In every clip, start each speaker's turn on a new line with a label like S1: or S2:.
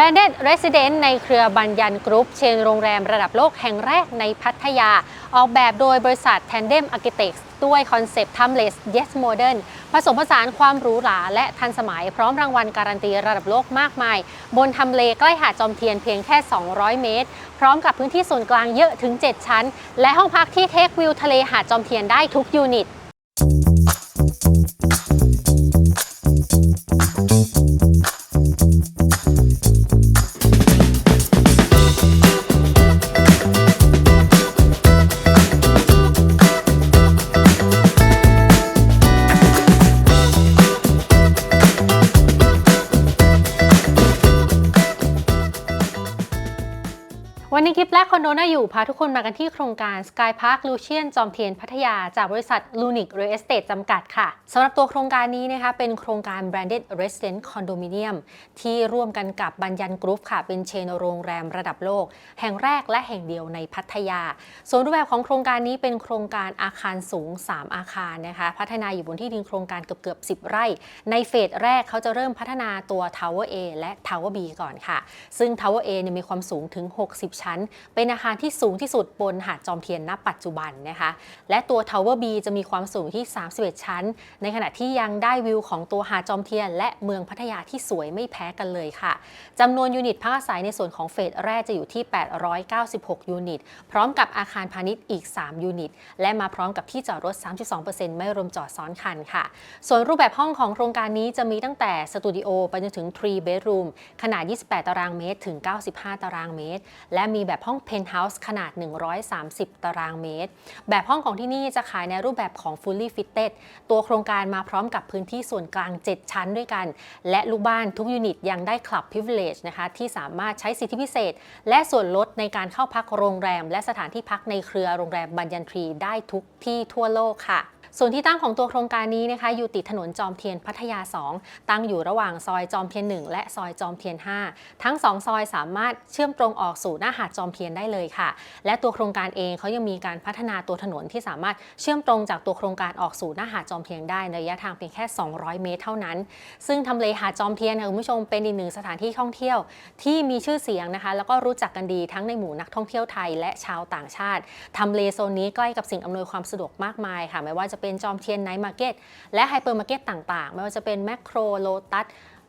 S1: Branded Resident ในเครือบัญญันกรุ๊ปเชนโรงแรมระดับโลกแห่งแรกในพัทยา ออกแบบโดยบริษัท Tandem Architects ด้วยคอนเซปต์ Timeless Yes Modern ผสมผสานความหรูหราและทันสมัยพร้อมรางวัลการันตีระดับโลกมากมาย บนทำเลใกล้หาดจอมเทียนเพียงแค่ 200 เมตร พร้อมกับพื้นที่ส่วนกลางเยอะถึง 7 ชั้น และห้องพักที่เทควิวทะเลหาดจอมเทียนได้ทุกยูนิต รกคอนโดน่าอยู่พาทุกคนมากันที่โครงการ Sky Park Lucian จอมเทียนพัทยา จากบริษัท Lunic Real Estate จำกัดค่ะสำหรับตัวโครงการนี้นะคะเป็นโครงการ Branded Resident Condominium ที่ร่วมกันกับบัญญันกรุ๊ปค่ะ เป็นเชนโรงแรมระดับโลก แห่งแรกและแห่งเดียวในพัทยา ส่วนรูปแบบของโครงการนี้เป็นโครงการอาคารสูง 3 อาคารนะคะพัฒนาอยู่บนที่ดินโครงการเกือบเกือบ10 ไร่ ในเฟสแรกเขาจะเริ่มพัฒนาตัว Tower A และ Tower B ก่อนค่ะ ซึ่ง Tower A เนี่ยมีความสูงถึง 60 ชั้นเป็นอาคารที่สูงที่สุดบนหาดจอมเทียนณ ปัจจุบันนะคะ และตัว Tower B จะมีความสูงที่ 31 ชั้น ในขณะที่ยังได้วิวของตัวหาดจอมเทียน และเมืองพัทยาที่สวยไม่แพ้กันเลยค่ะจำนวนยูนิตพักอาศัยในส่วนของเฟสแรกจะอยู่ที่ 896 ยูนิต พร้อมกับอาคารพาณิชย์อีก 3 ยูนิต และมาพร้อมกับที่จอดรถ 32%ไม่รวมจอดซ้อนคันค่ะ ส่วนรูปแบบห้องของโครงการนี้จะมีตั้งแต่สตูดิโอไปจนถึง 3 bedroom ขนาด 28 ตารางเมตร ถึง 95 ตารางเมตร และมีแบบห้อง penthouse ขนาด 130 ตารางเมตร แบบห้องของที่นี่จะขายในรูปแบบของ fully fitted ตัวโครงการมาพร้อมกับพื้นที่ส่วนกลาง 7 ชั้นด้วยกัน และลูกบ้านทุกยูนิตยังได้ club privilege นะคะที่สามารถใช้สิทธิพิเศษ และส่วนลดในการเข้าพักโรงแรม และสถานที่พักในเครือโรงแรมบัญญันทรีได้ทุกที่ทั่วโลกค่ะ ส่วนที่ตั้งของตัวโครงการนี้นะคะอยู่ติดถนนจอมเทียนพัทยา 2 ตั้งอยู่ระหว่างซอยจอมเทียน 1 และซอยจอมเทียน 5 ทั้ง 2 ซอยสามารถเชื่อมตรงออกสู่หน้าหาดจอมเทียนได้เลยค่ะ และตัวโครงการเองเขายังมีการพัฒนาตัวถนนที่สามารถเชื่อมตรงจากตัวโครงการออกสู่หน้าหาดจอมเทียนได้ในระยะทางเพียงแค่ 200 เมตรเท่านั้น ซึ่งทำเลหาดจอมเทียนค่ะคุณผู้ชมเป็นอีกหนึ่งสถานที่ท่องเที่ยว ที่มีชื่อเสียงนะคะ แล้วก็รู้จักกันดีทั้งในหมู่นักท่องเที่ยวไทย และชาวต่างชาติทำเลโซนนี้ใกล้กับสิ่งอำนวยความสะดวกมากมายค่ะไม่ว่าจะเป็นจอมเทียนไนท์มาร์เก็ตและไฮเปอร์มาร์เก็ตต่างๆ ไม่ว่าจะเป็นแมคโครโลตัส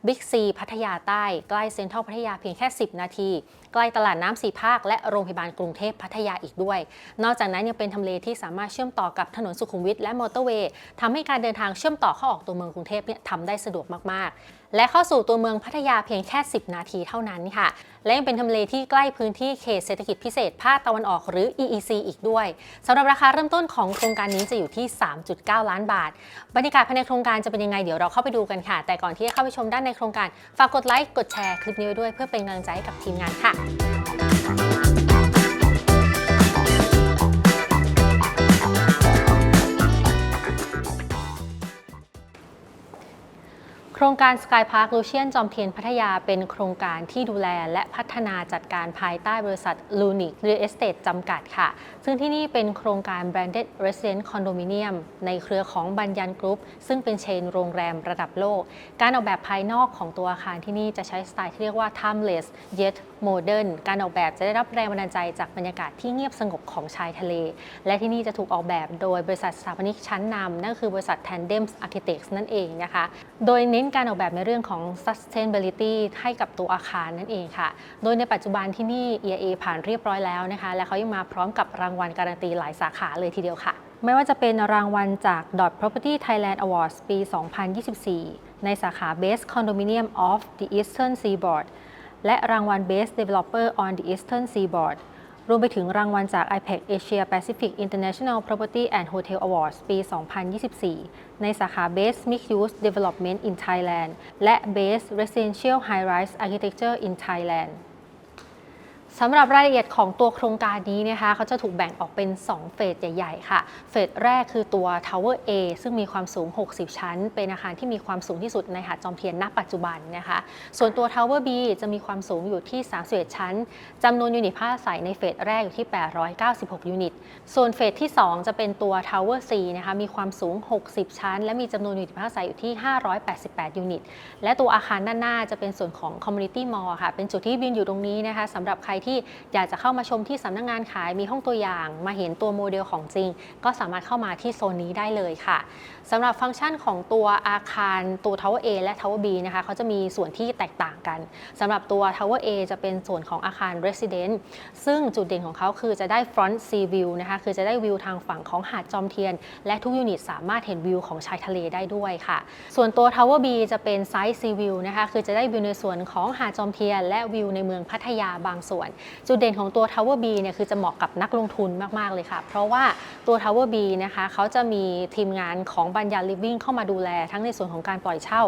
S1: บิ๊กซีพัทยาใต้ ใกล้เซ็นทรัลพัทยาเพียงแค่ 10 นาทีใกล้ตลาดน้ำสีภาคและโรงพยาบาลกรุงเทพพัทยาอีกด้วย นอกจากนั้นยังเป็นทำเลที่สามารถเชื่อมต่อกับถนนสุขุมวิทและมอเตอร์เวย์ทำให้การเดินทางเชื่อมต่อเข้าออกตัวเมืองกรุงเทพเนี่ยทำได้สะดวกมากๆ และเข้าสู่ตัวเมืองพัทยาเพียงแค่ 10 นาทีเท่านั้นค่ะ และยังเป็นทำเลที่ใกล้พื้นที่เขตเศรษฐกิจพิเศษภาคตะวันออกหรือ EEC อีกด้วยสำหรับราคาเริ่มต้นของโครงการนี้จะอยู่ที่ 3.9 ล้านบาท บรรยากาศภายในโครงการจะเป็นยังไงเดี๋ยวเราเข้าไปดูกันค่ะ แต่ก่อนที่จะเข้าไปชมด้านในโครงการ ฝากกดไลค์ กดแชร์คลิปนี้ไว้ด้วยเพื่อเป็นกำลังใจให้กับทีมงานค่ะโครงการ Sky Park Lucian จอมเทียนพัทยาเป็นโครงการที่ดูแลและพัฒนาจัดการภายใต้บริษัท Lunic Real Estate จำกัดค่ะ ซึ่งที่นี่เป็นโครงการ Branded Resident Condominium ในเครือของบัญญันกรุ๊ปซึ่งเป็นเชนโรงแรมระดับโลก การออกแบบภายนอกของตัวอาคารที่นี่จะใช้สไตล์ที่เรียกว่า timeless yet modern การออกแบบจะได้รับแรงบันดาลใจจากบรรยากาศที่เงียบสงบของชายทะเล และที่นี่จะถูกออกแบบโดยบริษัทสถาปนิกชั้นนำนั่นคือบริษัท Tandem Architects นั่นเองนะคะ โดยเน้นการออกแบบในเรื่องของ sustainability ให้กับตัวอาคารนั่นเองค่ะ โดยในปัจจุบันที่นี่ EIA ผ่านเรียบร้อยแล้วนะคะ และเขายังมาพร้อมกับรางวัลการันตีหลายสาขาเลยทีเดียวค่ะ ไม่ว่าจะเป็นรางวัลจาก Dot Property Thailand Awards ปี 2024 ในสาขา Best Condominium of the Eastern Seaboard และรางวัล Best Developer on the Eastern Seaboard รวมไปถึงรางวัลจาก IPEC Asia Pacific International Property and Hotel Awards ปี 2024 ในสาขา Best Mixed Use Development in Thailand และ Best Residential High Rise Architecture in Thailand สำหรับรายละเอียดของตัวโครงการนี้นะคะเขาจะถูกแบ่งออกเป็น 2 เฟสใหญ่ๆ ค่ะ เฟสแรกคือตัว Tower A ซึ่งมีความสูง 60 ชั้น เป็นอาคารที่มีความสูงที่สุดในหาดจอมเทียนณปัจจุบันนะคะ ส่วนตัว Tower B จะมีความสูงอยู่ที่ 31 ชั้นจำนวนยูนิตพักอาศัยในเฟสแรกอยู่ที่ 896 ยูนิต ส่วนเฟสที่ 2 จะเป็นตัว Tower C นะคะมีความสูง 60 ชั้น และมีจำนวนยูนิตพักอาศัยอยู่ที่ 588 ยูนิต และตัวอาคารด้านหน้าจะเป็นส่วนของ Community Mall ค่ะเป็นจุดที่บินอยู่ตรงนี้นะคะสำหรับใครที่อยากจะเข้ามาชมที่สำนักงงานขายมีห้องตัวอย่าง มาเห็นตัวโมเดลของจริง ก็สามารถเข้ามาที่โซนนี้ได้เลยค่ะสำหรับฟังก์ชันของตัวอาคารตัว Tower A และ Tower B นะคะเขาจะมีส่วนที่แตกต่างกันสำหรับตัว Tower A จะเป็นส่วนของอาคาร Resident ซึ่งจุดเด่นของเขาคือจะได้ Front Sea View นะคะคือจะได้วิวทางฝั่งของหาดจอมเทียน และทุกยูนิตสามารถเห็นวิวของชายทะเลได้ด้วยค่ะ ส่วนตัว Tower B จะเป็น Side Sea View นะคะคือจะได้วิวในส่วนของหาดจอมเทียน และวิวในเมืองพัทยาบางส่วนจุดเด่นของตัว Tower B เนี่ยคือจะเหมาะกับนักลงทุนมากๆเลยค่ะ เพราะว่าตัว Tower B นะคะเขาจะมีทีมงานของบัญญาลิฟวิ่งเข้ามาดูแลทั้งในส่วนของการปล่อยเช่า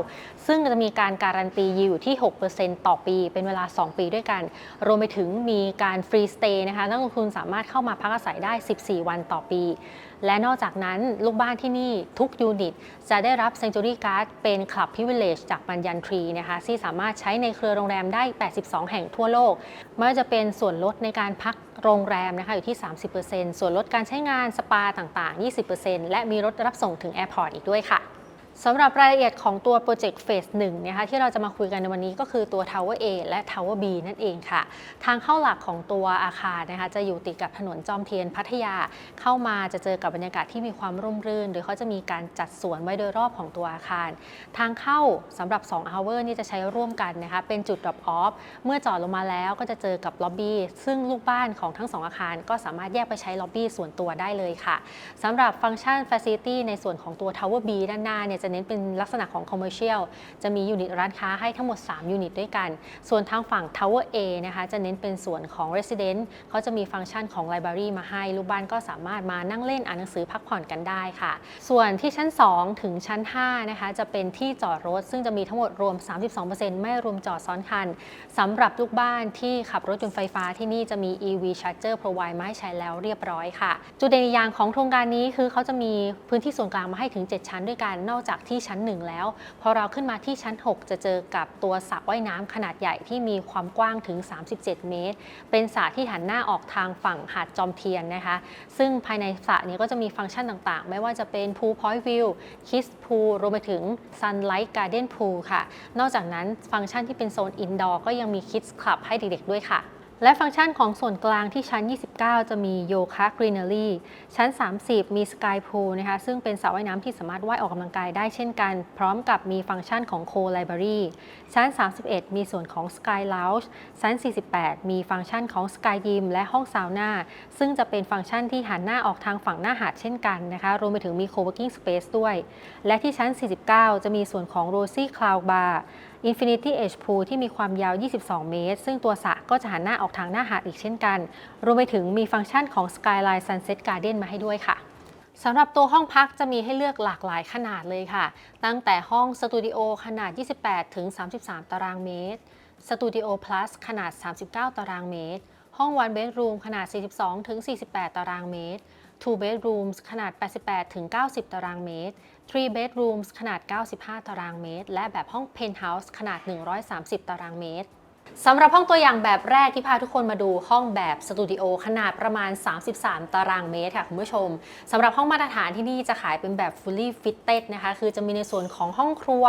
S1: ซึ่งจะมีการการันตียิวอยู่ที่ 6%ต่อปี เป็นเวลา 2 ปีด้วยกัน รวมไปถึงมีการฟรีสเตย์นะคะนักลงทุนสามารถเข้ามาพักอาศัยได้ 14 วันต่อปี และนอกจากนั้นลูกบ้านที่นี่ทุกยูนิต จะได้รับ Century Card เป็น Club Privilege จากบัญญันทรีนะคะที่สามารถใช้ในเครือโรงแรมได้ 82 แห่งทั่วโลกไม่ว่าจะเป็นส่วนลดในการพักโรงแรมนะคะอยู่ที่ 30%ส่วนลดการใช้งานสปาต่างๆ 20%และมีรถรับส่งถึงแอร์พอร์ตอีกด้วยค่ะ สำหรับรายละเอียดของตัวโปรเจกต์เฟสหนึ่งนะคะที่เราจะมาคุยกันในวันนี้ก็คือตัว Tower A และ Tower B นั่นเองค่ะ ทางเข้าหลักของตัวอาคารนะคะจะอยู่ติดกับถนนจอมเทียนพัทยา เข้ามาจะเจอกับบรรยากาศที่มีความร่มรื่น โดยเขาจะมีการจัดสวนไว้โดยรอบของตัวอาคาร ทางเข้าสำหรับ 2 hour นี่จะใช้ร่วมกันนะคะเป็นจุด drop off เมื่อจอดลงมาแล้วก็จะเจอกับล็อบบี้ซึ่งลูกบ้านของทั้ง 2 อาคาร ก็สามารถแยกไปใช้ล็อบบี้ส่วนตัวได้เลยค่ะสำหรับฟังก์ชัน Facility ในส่วนของตัว Tower B ด้านหน้าเนี่ยจะเน้นเป็นลักษณะของ Commercial จะมียูนิตร้านค้าให้ทั้งหมด 3 ยูนิตด้วยกัน ส่วนทางฝั่ง Tower A นะคะจะเน้นเป็นส่วนของ Resident เขาจะมีฟังก์ชันของ Library มาให้ ลูกบ้านก็สามารถมานั่งเล่นอ่านหนังสือพักผ่อนกันได้ค่ะ ส่วนที่ชั้น 2 ถึงชั้น5นะคะจะเป็นที่จอดรถ ซึ่งจะมีทั้งหมดรวม 32%ไม่รวมจอดซ้อนคันสำหรับลูกบ้านที่ขับรถยนต์ไฟฟ้าที่นี่จะมี EV Charger Provide มาให้ใช้แล้วเรียบร้อยค่ะ จุดเด่นอีกอย่างของโครงการนี้คือเขาจะมีพื้นที่ส่วนกลางมาให้ถึง 7 ชั้นด้วยกันนอกจากที่ชั้น 1 แล้ว พอเราขึ้นมาที่ชั้น 6 จะเจอกับตัวสระว่ายน้ำขนาดใหญ่ที่มีความกว้างถึง 37 เมตร เป็นสระที่หันหน้าออกทางฝั่งหาดจอมเทียนนะคะ ซึ่งภายในสระนี้ก็จะมีฟังก์ชันต่างๆ ไม่ว่าจะเป็น Pool Point View Kiss Pool รวมไปถึง Sunlight Garden Pool ค่ะ นอกจากนั้นฟังก์ชันที่เป็นโซน Indoor ก็ยังมี Kids Club ให้เด็กๆด้วยค่ะ และฟังก์ชันของส่วนกลางที่ชั้น 29 จะมีโยคะกรีนเนอรี่ชั้น 30 มีสกายพูลนะคะซึ่งเป็นสระว่ายน้ำที่สามารถว่ายออกกำลังกายได้เช่นกัน พร้อมกับมีฟังก์ชันของโคไลบรารีชั้น 31 มีส่วนของ Sky Lounge ชั้น 48 มีฟังก์ชันของ Sky Gym และห้องซาวน่าซึ่งจะเป็นฟังก์ชันที่หันหน้าออกทางฝั่งหน้าหาดเช่นกันนะคะรวมไปถึงมี Co-working Space ด้วย และที่ชั้น 49 จะมีส่วนของ Rosy Cloud Bar Infinity Edge Pool ที่มีความยาว 22 เมตร ซึ่งตัวสระก็จะหันหน้าออกทางหน้าหาดอีกเช่นกัน รวมไปถึงมีฟังก์ชันของ Skyline Sunset Garden มาให้ด้วยค่ะสำหรับตัวห้องพักจะมีให้เลือกหลากหลายขนาดเลยค่ะ ตั้งแต่ห้องสตูดิโอขนาด 28 ถึง 33 ตารางเมตร สตูดิโอ plus ขนาด 39 ตารางเมตร ห้อง one bedroom ขนาด 42 ถึง 48 ตารางเมตร 2 bedrooms ขนาด 88ถึง90 ตารางเมตร 3 bedrooms ขนาด 95 ตารางเมตร และแบบห้อง penthouse ขนาด 130 ตารางเมตร สำหรับห้องตัวอย่างแบบแรกที่พาทุกคนมาดูห้องแบบสตูดิโอขนาดประมาณ 33 ตารางเมตรค่ะคุณผู้ชมสำหรับห้องมาตรฐานที่นี่จะขายเป็นแบบ fully fitted นะคะ คือจะมีในส่วนของห้องครัว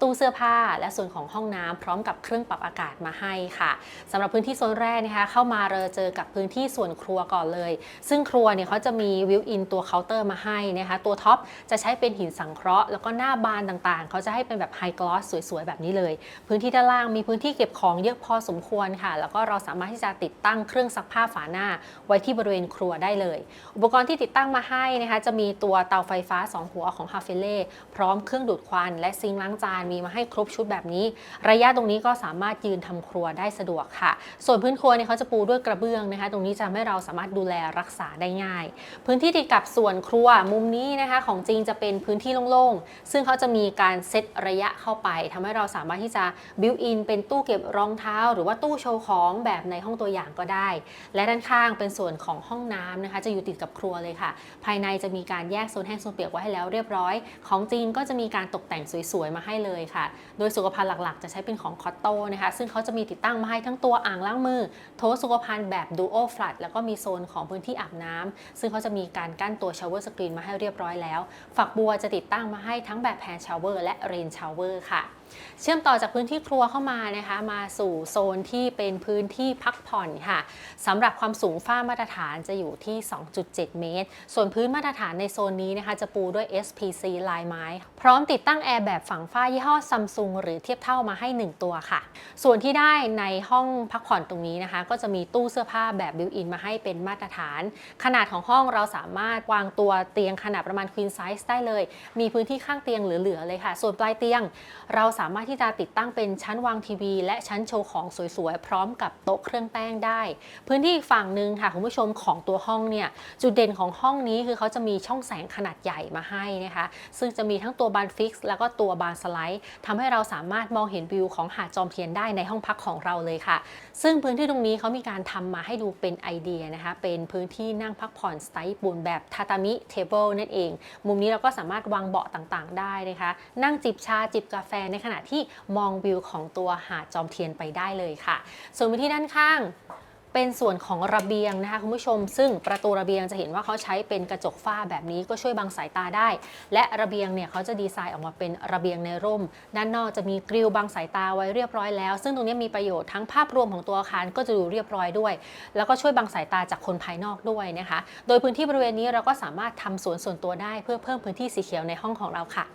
S1: ตู้เสื้อผ้า และส่วนของห้องน้ำพร้อมกับเครื่องปรับอากาศมาให้ค่ะสำหรับพื้นที่โซนแรกนะคะ เข้ามาเราเจอกับพื้นที่ส่วนครัวก่อนเลย ซึ่งครัวเนี่ยเขาจะมีวิวอินตัวเคาน์เตอร์มาให้นะคะตัวท็อปจะใช้เป็นหินสังเคราะห์แล้วก็หน้าบานต่างๆ เขาจะให้เป็นแบบไฮกลอสสวยๆแบบนี้เลย พื้นที่ด้านล่างมีพื้นที่เก็บของเยอะพอสมควรค่ะ แล้วก็เราสามารถที่จะติดตั้งเครื่องซักผ้าฝาหน้า ไว้ที่บริเวณครัวได้เลย อุปกรณ์ที่ติดตั้งมาให้นะคะจะมีตัวเตาไฟฟ้า 2 หัวของฮาเฟเล่พร้อมเครื่องดูดควัน และซิงล้างจานมีมาให้ครบชุดแบบนี้ ระยะตรงนี้ก็สามารถยืนทำครัวได้สะดวกค่ะ ส่วนพื้นครัวเนี่ยเขาจะปูด้วยกระเบื้องนะคะ ตรงนี้จะทำให้เราสามารถดูแลรักษาได้ง่าย พื้นที่ติดกับส่วนครัวมุมนี้นะคะของจริงจะเป็นพื้นที่โล่งๆซึ่งเขาจะมีการเซตระยะเข้าไปทำให้เราสามารถที่จะบิวอินเป็นตู้เก็บรองเท้าหรือว่าตู้โชว์ของแบบในห้องตัวอย่างก็ได้ และด้านข้างเป็นส่วนของห้องน้ำนะคะ จะอยู่ติดกับครัวเลยค่ะ ภายในจะมีการแยกโซนแห้งโซนเปียกไว้ให้แล้วเรียบร้อย ของจริงก็จะมีการตกแต่งสวยๆมาให้เลยค่ะ โดยสุขภัณฑ์หลักๆ จะใช้เป็นของคอตโต้นะคะ ซึ่งเขาจะมีติดตั้งมาให้ทั้งตัวอ่างล้างมือ โถสุขภัณฑ์แบบดูโอฟลัดแล้วก็มีโซนของพื้นที่อาบน้ำซึ่งเขาจะมีการกั้นตัวชาวเวอร์สกรีนมาให้เรียบร้อยแล้ว ฝักบัวจะติดตั้งมาให้ทั้งแบบแพนชาวเวอร์และเรนชาวเวอร์ค่ะเชื่อมต่อจากพื้นที่ครัวเข้ามานะคะมาสู่โซนที่เป็นพื้นที่พักผ่อนค่ะสำหรับความสูงฝ้ามาตรฐานจะอยู่ที่ 2.7 เมตร ส่วนพื้นมาตรฐานในโซนนี้นะคะจะปูด้วย SPC ลายไม้ พร้อมติดตั้งแอร์แบบฝังฝ้ายี่ห้อซัมซุงหรือเทียบเท่ามาให้ 1 ตัวค่ะ ส่วนที่ได้ในห้องพักผ่อนตรงนี้นะคะ ก็จะมีตู้เสื้อผ้าแบบบิวอินมาให้เป็นมาตรฐาน ขนาดของห้องเราสามารถวางตัวเตียงขนาดประมาณ queen size ได้เลย มีพื้นที่ข้างเตียงเหลือๆเลยค่ะ ส่วนปลายเตียงเราสามารถที่จะติดตั้งเป็นชั้นวางทีวี และชั้นโชว์ของสวยๆ พร้อมกับโต๊ะเครื่องแป้งได้ พื้นที่อีกฝั่งหนึ่งค่ะคุณผู้ชมของตัวห้องเนี่ยจุดเด่นของห้องนี้คือเขาจะมีช่องแสงขนาดใหญ่มาให้นะคะ ซึ่งจะมีทั้งตัวบานฟิกซ์แล้วก็ตัวบานสไลด์ทำให้เราสามารถมองเห็นวิวของหาดจอมเทียนได้ในห้องพักของเราเลยค่ะ ซึ่งพื้นที่ตรงนี้เขามีการทำมาให้ดูเป็นไอเดียนะคะ เป็นพื้นที่นั่งพักผ่อนสไตล์ญี่ปุ่นแบบทาตามิเทเบิลนั่นเอง มุมนี้เราก็สามารถวางเบาะต่างๆ ได้นะคะ นั่งจิบชาจิบกาแฟในขณะที่มองวิวของตัวหาดจอมเทียนไปได้เลยค่ะ ส่วนพื้นที่ด้านข้างเป็นส่วนของระเบียงนะคะคุณผู้ชม ซึ่งประตูระเบียงจะเห็นว่าเขาใช้เป็นกระจกฝ้าแบบนี้ก็ช่วยบังสายตาได้ และระเบียงเนี่ยเขาจะดีไซน์ออกมาเป็นระเบียงในร่ม ด้านนอกจะมีกริลบังสายตาไว้เรียบร้อยแล้ว ซึ่งตรงนี้มีประโยชน์ทั้งภาพรวมของตัวอาคารก็จะดูเรียบร้อยด้วย แล้วก็ช่วยบังสายตาจากคนภายนอกด้วยนะคะ โดยพื้นที่บริเวณนี้เราก็สามารถทำสวนส่วนตัวได้เพื่อเพิ่มพื้นที่สีเขียวในห้องของเราค่ะ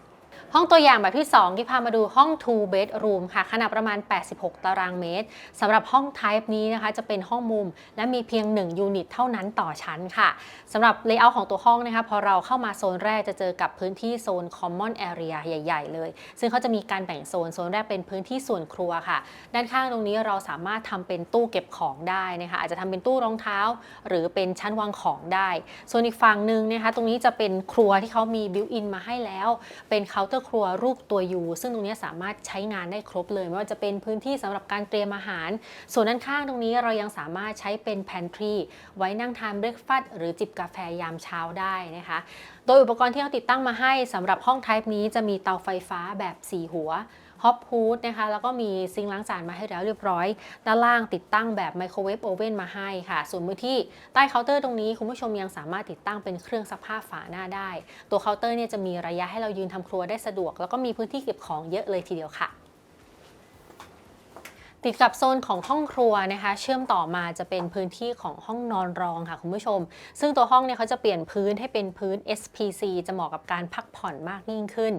S1: ห้องตัวอย่างแบบที่ 2 ที่พามาดูห้อง two bedroom ค่ะ ขนาดประมาณ 86 ตารางเมตรสำหรับห้อง type นี้นะคะ จะเป็นห้องมุม และมีเพียง 1 ยูนิตเท่านั้นต่อชั้นค่ะสำหรับ layout ของตัวห้องนะคะ พอเราเข้ามาโซนแรกจะเจอกับพื้นที่โซน common area ใหญ่ ๆ เลย ซึ่งเขาจะมีการแบ่งโซน โซนแรกเป็นพื้นที่ส่วนครัวค่ะ ด้านข้างตรงนี้เราสามารถทำเป็นตู้เก็บของได้นะคะ อาจจะทำเป็นตู้รองเท้า หรือเป็นชั้นวางของได้ ส่วนอีกฝั่งหนึ่งนะคะ ตรงนี้จะเป็นครัวที่เขามีบิวอินมาให้แล้ว เป็นเคาน์เตอร์ครัวรูปตัวยูซึ่งตรงนี้สามารถใช้งานได้ครบเลย ไม่ว่าจะเป็นพื้นที่สำหรับการเตรียมอาหาร ส่วนด้านข้างตรงนี้เรายังสามารถใช้เป็นแพนทรีไว้นั่งทานเบรกฟาสต์หรือจิบกาแฟยามเช้าได้นะคะ โดยอุปกรณ์ที่เขาติดตั้งมาให้สำหรับห้องไทป์นี้จะมีเตาไฟฟ้าแบบ 4 หัว ฮอปฮูดนะคะแล้วก็มีซิงล้างจานมาให้แล้วเรียบร้อย ด้านล่างติดตั้งแบบไมโครเวฟโอเว่นมาให้ค่ะ ส่วนมือที่ใต้เคาน์เตอร์ตรงนี้คุณผู้ชมยังสามารถติดตั้งเป็นเครื่องซักผ้าฝาหน้าได้ ตัวเคาน์เตอร์เนี่ยจะมีระยะให้เรายืนทำครัวได้สะดวก แล้วก็มีพื้นที่เก็บของเยอะเลยทีเดียวค่ะ ติดกับโซนของห้องครัวนะคะ เชื่อมต่อมาจะเป็นพื้นที่ของห้องนอนรองค่ะคุณผู้ชม ซึ่งตัวห้องเนี่ยเขาจะเปลี่ยนพื้นให้เป็นพื้น SPC จะเหมาะกับการพักผ่อนมากยิ่งขึ้น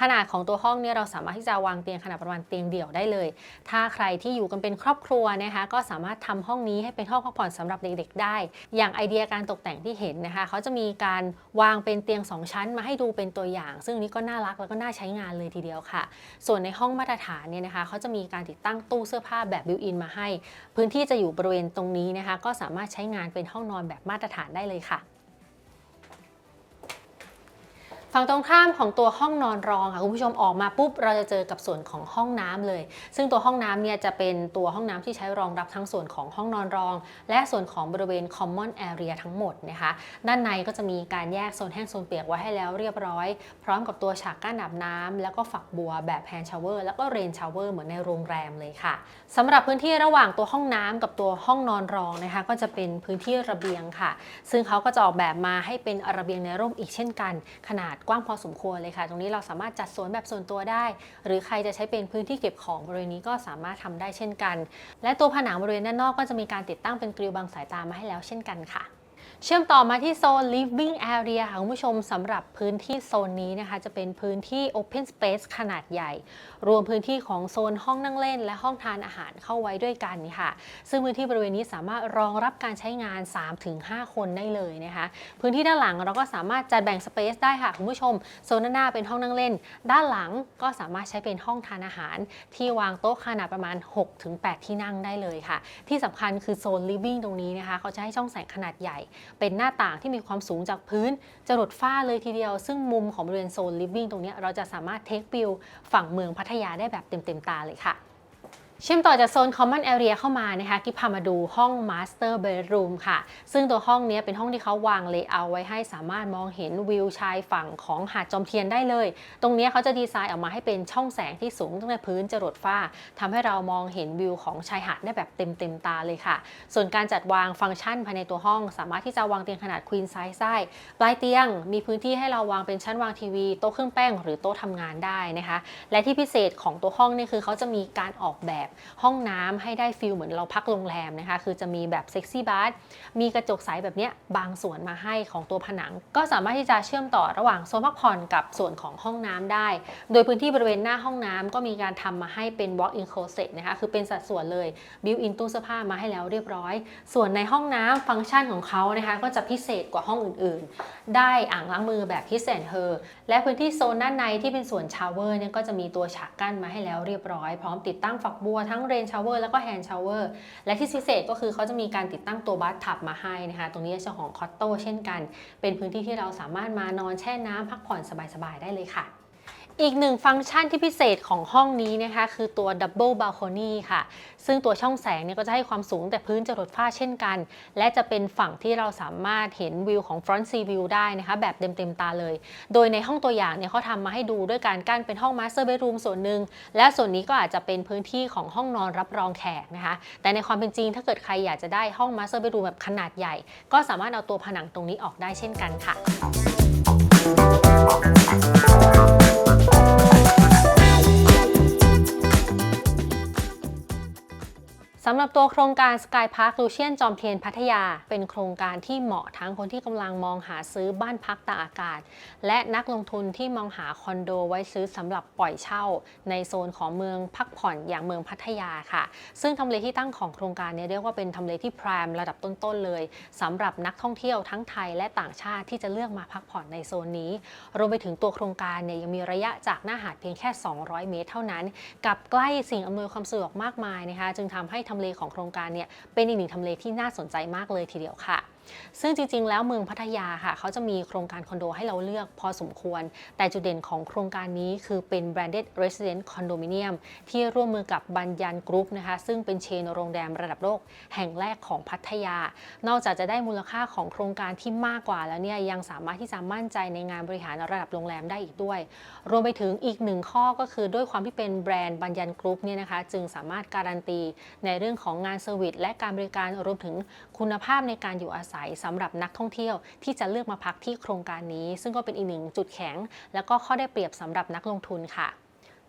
S1: ขนาดของตัวห้องเนี่ยเราสามารถที่จะวางเตียงขนาดประมาณเตียงเดี่ยวได้เลย ถ้าใครที่อยู่กันเป็นครอบครัวนะคะก็สามารถทำห้องนี้ให้เป็นห้องพักผ่อนสำหรับเด็กๆ ได้ อย่างไอเดียการตกแต่งที่เห็นนะคะเขาจะมีการวางเป็นเตียง 2 ชั้นมาให้ดูเป็นตัวอย่าง ซึ่งนนี้ก็น่ารักแล้วก็น่าใช้งานเลยทีเดียวค่ะ ส่วนในห้องมาตรฐานเนี่ยนะคะเขาจะมีการติดตั้งตู้เสื้อภาพแบบบิวอินมาให้ พื้นที่จะอยู่บริเวณตรงนี้นะคะ ก็สามารถใช้งานเป็นห้องนอนแบบมาตรฐานได้เลยค่ะ ฝั่งตรงข้ามของตัวห้องนอนรองค่ะคุณผู้ชมออกมาปุ๊บเราจะเจอกับส่วนของห้องน้ำเลย ซึ่งตัวห้องน้ำเนี่ยจะเป็นตัวห้องน้ำที่ใช้รองรับทั้งส่วนของห้องนอนรอง และส่วนของบริเวณ common area ทั้งหมดนะคะด้านในก็จะมีการแยกโซนแห้งโซนเปียกไว้ให้แล้วเรียบร้อย พร้อมกับตัวฉากกั้นอาบน้ำแล้วก็ฝักบัวแบบแฮนด์ชาวเวอร์แล้วก็เรนชาวเวอร์เหมือนในโรงแรมเลยค่ะสำหรับพื้นที่ระหว่างตัวห้องน้ำกับตัวห้องนอนรองนะคะ ก็จะเป็นพื้นที่ระเบียงค่ะ ซึ่งเขาก็จะออกแบบมาให้เป็นระเบียงในร่มอีกเช่นกัน ขนาดกว้างพอสมควรเลยค่ะ ตรงนี้เราสามารถจัดสวนแบบส่วนตัวได้ หรือใครจะใช้เป็นพื้นที่เก็บของบริเวณนี้ก็สามารถทำได้เช่นกัน และตัวผนังบริเวณด้านนอกก็จะมีการติดตั้งเป็นกริลบังสายตามาให้แล้วเช่นกันค่ะ เชื่อมต่อมาที่โซน living area ค่ะคุณผู้ชมสำหรับพื้นที่โซนนี้นะคะ จะเป็นพื้นที่ open space ขนาดใหญ่ รวมพื้นที่ของโซนห้องนั่งเล่น และห้องทานอาหารเข้าไว้ด้วยกันค่ะ ซึ่งพื้นที่บริเวณนี้สามารถรองรับการใช้งาน 3-5 คนได้เลยนะคะ พื้นที่ด้านหลังเราก็สามารถจัดแบ่งสเปซได้ค่ะคุณผู้ชม โซนด้านหน้าเป็นห้องนั่งเล่น ด้านหลังก็สามารถใช้เป็นห้องทานอาหาร ที่วางโต๊ะขนาดประมาณ 6-8 ที่นั่งได้เลยค่ะ ที่สำคัญคือโซน living ตรงนี้นะคะ เขาจะให้ช่องแสงขนาดใหญ่เป็นหน้าต่างที่มีความสูงจากพื้นจรดฝ้าเลยทีเดียว ซึ่งมุมของบริเวณโซนลิฟวิ่งตรงนี้เราจะสามารถเทควิวฝั่งเมืองพัทยาได้แบบเต็มๆตาเลยค่ะ เชื่อมต่อจากโซน Common Area เข้ามานะคะกิบพามาดูห้อง Master Bedroom ค่ะ ซึ่งตัวห้องนี้เป็นห้องที่เขาวางเลเยอร์ไว้ให้สามารถมองเห็นวิวชายฝั่งของหาดจอมเทียนได้เลย ตรงนี้เขาจะดีไซน์ออกมาให้เป็นช่องแสงที่สูงตั้งแต่พื้นจรดฝ้าทำให้เรามองเห็นวิวของชายหาดได้แบบเต็มเต็มตาเลยค่ะ ส่วนการจัดวางฟังก์ชันภายในตัวห้อง สามารถที่จะวางเตียงขนาด Queen Size ได้ปลายเตียงมีพื้นที่ให้เราวางเป็นชั้นวางทีวีโต๊ะเครื่องแป้งหรือโต๊ะทำงานได้นะคะ และที่พิเศษของตัวห้องนี่คือเขาจะมีการออกแบบห้องน้ำให้ได้ฟิลเหมือนเราพักโรงแรมนะคะ คือจะมีแบบเซ็กซี่บาร์มีกระจกใสแบบเนี้ยบางส่วนมาให้ของตัวผนัง ก็สามารถที่จะเชื่อมต่อระหว่างโซนพักผ่อนกับส่วนของห้องน้ำได้ โดยพื้นที่บริเวณหน้าห้องน้ำก็มีการทำมาให้เป็น walk-in closet นะคะ คือเป็นสัดส่วนเลย built-in ตู้เสื้อผ้ามาให้แล้วเรียบร้อย ส่วนในห้องน้ำฟังก์ชันของเขานะคะก็จะพิเศษกว่าห้องอื่นๆ ได้อ่างล้างมือแบบพิเศษเธอและพื้นที่โซนด้านในที่เป็นส่วนชาวเวอร์เนี่ยก็จะมีตัวฉากกั้นมาให้แล้วเรียบร้อย พร้อมติดตั้งฝักบัวทั้งเรนชาวเวอร์แล้วก็แฮนด์ชาวเวอร์และที่พิเศษก็คือเขาจะมีการติดตั้งตัวบัสทับมาให้นะคะ ตรงนี้จะของคอตโต้เช่นกัน เป็นพื้นที่ที่เราสามารถมานอนแช่น้ำพักผ่อนสบายๆได้เลยค่ะ อีกหนึ่งฟังก์ชันที่พิเศษของห้องนี้นะคะ คือตัว Double Balcony ค่ะ ซึ่งตัวช่องแสงเนี่ยก็จะให้ความสูงแต่พื้นจะรดฝ้าเช่นกัน และจะเป็นฝั่งที่เราสามารถเห็นวิวของ Front Sea View ได้นะคะ แบบเต็มๆตาเลย โดยในห้องตัวอย่างเนี่ยเขาทำมาให้ดูด้วยการกั้นเป็นห้อง Master Bedroom ส่วนหนึ่ง และส่วนนี้ก็อาจจะเป็นพื้นที่ของห้องนอนรับรองแขกนะคะ แต่ในความเป็นจริงถ้าเกิดใครอยากจะได้ห้อง Master Bedroom แบบขนาดใหญ่ ก็สามารถเอาตัวผนังตรงนี้ออกได้เช่นกันค่ะ สำหรับตัวโครงการ Sky Park Lucian จอมเทียนพัทยา เป็นโครงการที่เหมาะทั้งคนที่กำลังมองหาซื้อบ้านพักตากอากาศ และนักลงทุนที่มองหาคอนโดไว้ซื้อสำหรับปล่อยเช่า ในโซนของเมืองพักผ่อนอย่างเมืองพัทยาค่ะ ซึ่งทำเลที่ตั้งของโครงการนี้เรียกว่าเป็นทำเลที่พรามระดับต้นๆเลยสำหรับนักท่องเที่ยวทั้งไทยและต่างชาติที่จะเลือกมาพักผ่อนในโซนนี้ รวมไปถึงตัวโครงการเนี่ยยังมีระยะจากหน้าหาดเพียงแค่ 200 เมตร เท่านั้น กับใกล้สิ่งอำนวยความสะดวกมากมายนะคะจึงทำให้ทำเลของโครงการเนี่ยเป็นอีกหนึ่งทำเลที่น่าสนใจมากเลยทีเดียวค่ะ ซึ่งจริงๆ แล้วเมืองพัทยาค่ะเขาจะมีโครงการคอนโดให้เราเลือกพอสมควร แต่จุดเด่นของโครงการนี้คือเป็น branded resident condominium ที่ร่วมมือกับบัญญันกรุ๊ปนะคะ ซึ่งเป็นเชนโรงแรมระดับโลกแห่งแรกของพัทยา นอกจากจะได้มูลค่าของโครงการที่มากกว่าแล้วเนี่ยยังสามารถที่จะมั่นใจในงานบริหารระดับโรงแรมได้อีกด้วย รวมไปถึงอีกหนึ่งข้อก็คือด้วยความที่เป็นแบรนด์บัญญันกรุ๊ปเนี่ยนะคะจึงสามารถการันตีในเรื่องของงานเซอร์วิสและการบริการรวมถึงคุณภาพในการอยู่อาศัยสำหรับนักท่องเที่ยว ที่จะเลือกมาพักที่โครงการนี้ ซึ่งก็เป็นอีกหนึ่งจุดแข็ง แล้วก็ข้อได้เปรียบสำหรับนักลงทุนค่ะ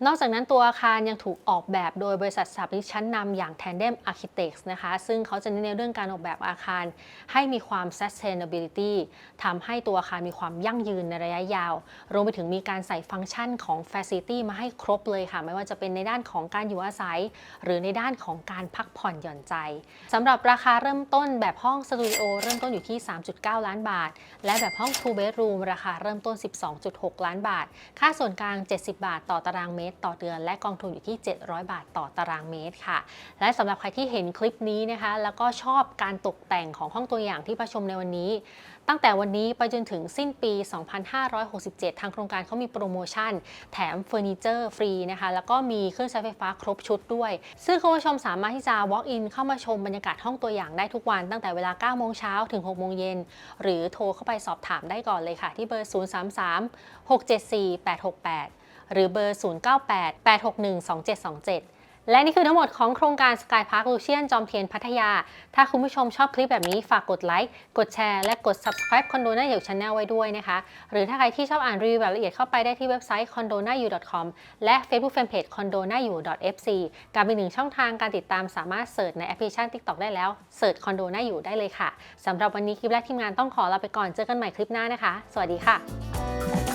S1: นอกจากนั้นตัวอาคารยังถูกออกแบบโดยบริษัทสถาปนิกชั้นนำอย่าง Tandem Architects นะคะ ซึ่งเขาจะเน้นในเรื่องการออกแบบอาคาร ให้มีความ sustainability ทำให้ตัวอาคารมีความยั่งยืนในระยะยาว รวมไปถึงมีการใส่ฟังก์ชันของ facility มาให้ครบเลยค่ะ ไม่ว่าจะเป็นในด้านของการอยู่อาศัย หรือในด้านของการพักผ่อนหย่อนใจสำหรับราคาเริ่มต้นแบบห้องสตูดิโอเริ่มต้นอยู่ที่ 3.9 ล้านบาท และแบบห้อง two bedroom ราคาเริ่มต้น 12.6 ล้านบาท ค่าส่วนกลาง 70 บาท ต่อตารางเมตรต่อเดือน และกองทุนอยู่ที่ 700 บาทต่อตารางเมตรค่ะ และสำหรับใครที่เห็นคลิปนี้นะคะ แล้วก็ชอบการตกแต่งของห้องตัวอย่างที่ประชมในวันนี้ ตั้งแต่วันนี้ไปจนถึงสิ้นปี 2567 ทางโครงการเขามีโปรโมชั่น แถมเฟอร์นิเจอร์ฟรีนะคะ แล้วก็มีเครื่องใช้ไฟฟ้าครบชุดด้วย ซึ่งคุณผู้ชมสามารถที่จะ walk in เข้ามาชมบรรยากาศห้องตัวอย่างได้ทุกวัน ตั้งแต่เวลา 9 โมงเช้าถึง 6 โมงเย็น หรือโทรเข้าไปสอบถามได้ก่อนเลยค่ะ ที่เบอร์ 033 674 868 หรือเบอร์ 098 861 2727 และนี่คือทั้งหมดของโครงการ Sky Park Lucian จอมเทียนพัทยา ถ้าคุณผู้ชมชอบคลิปแบบนี้ฝากกดไลค์กดแชร์และกด subscribe คอนโดนาอยู่ช anel ไว้ด้วยนะคะ หรือถ้าใครที่ชอบอ่านรีวิวแบบละเอียดเข้าไปได้ที่เว็บไซต์ condonayu.com และ Facebook Fanpage condonayu.fc กับอีกหนึ่งช่องทางการติดตามสามารถเสิร์ชในแอปพลิเคชัน TikTok ได้แล้วเสิร์ชคอนโดนาอยู่ได้เลยค่ะสำหรับวันนี้คลิปแรกทีมงานต้องขอลาไปก่อนเจอกันใหม่คลิปหน้านะคะ สวัสดีค่ะ